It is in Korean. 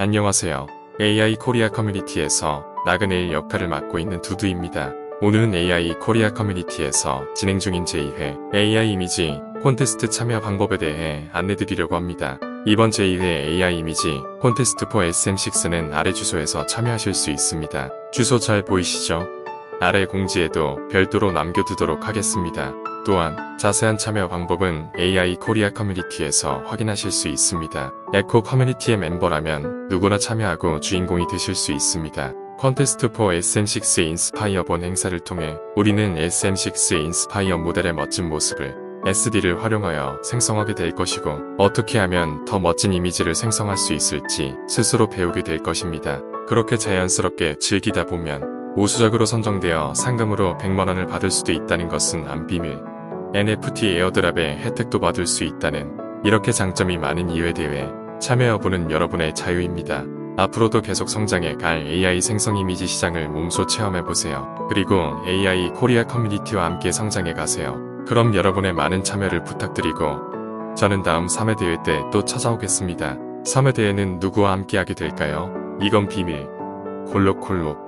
안녕하세요. AI 코리아 커뮤니티에서 나그네일 역할을 맡고 있는 두두입니다. 오늘은 AI 코리아 커뮤니티에서 진행 중인 제2회 AI 이미지 콘테스트 참여 방법에 대해 안내드리려고 합니다. 이번 제2회 AI 이미지 콘테스트 4 SM6는 아래 주소에서 참여하실 수 있습니다. 주소 잘 보이시죠? 아래 공지에도 별도로 남겨두도록 하겠습니다. 또한 자세한 참여 방법은 AI 코리아 커뮤니티에서 확인하실 수 있습니다. 에코 커뮤니티의 멤버라면 누구나 참여하고 주인공이 되실 수 있습니다. 컨테스트 4 SM6 인스파이어 본 행사를 통해 우리는 SM6 인스파이어 모델의 멋진 모습을 SD를 활용하여 생성하게 될 것이고 어떻게 하면 더 멋진 이미지를 생성할 수 있을지 스스로 배우게 될 것입니다. 그렇게 자연스럽게 즐기다 보면 우수적으로 선정되어 상금으로 100만원을 받을 수도 있다는 것은 안 비밀. NFT 에어드랍의 혜택도 받을 수 있다는 이렇게 장점이 많은 이회 대회 참여 여부는 여러분의 자유입니다. 앞으로도 계속 성장해 갈 AI 생성 이미지 시장을 몸소 체험해 보세요. 그리고 AI 코리아 커뮤니티와 함께 성장해 가세요. 그럼 여러분의 많은 참여를 부탁드리고 저는 다음 3회 대회 때 또 찾아오겠습니다. 3회 대회는 누구와 함께 하게 될까요? 이건 비밀. 콜록콜록.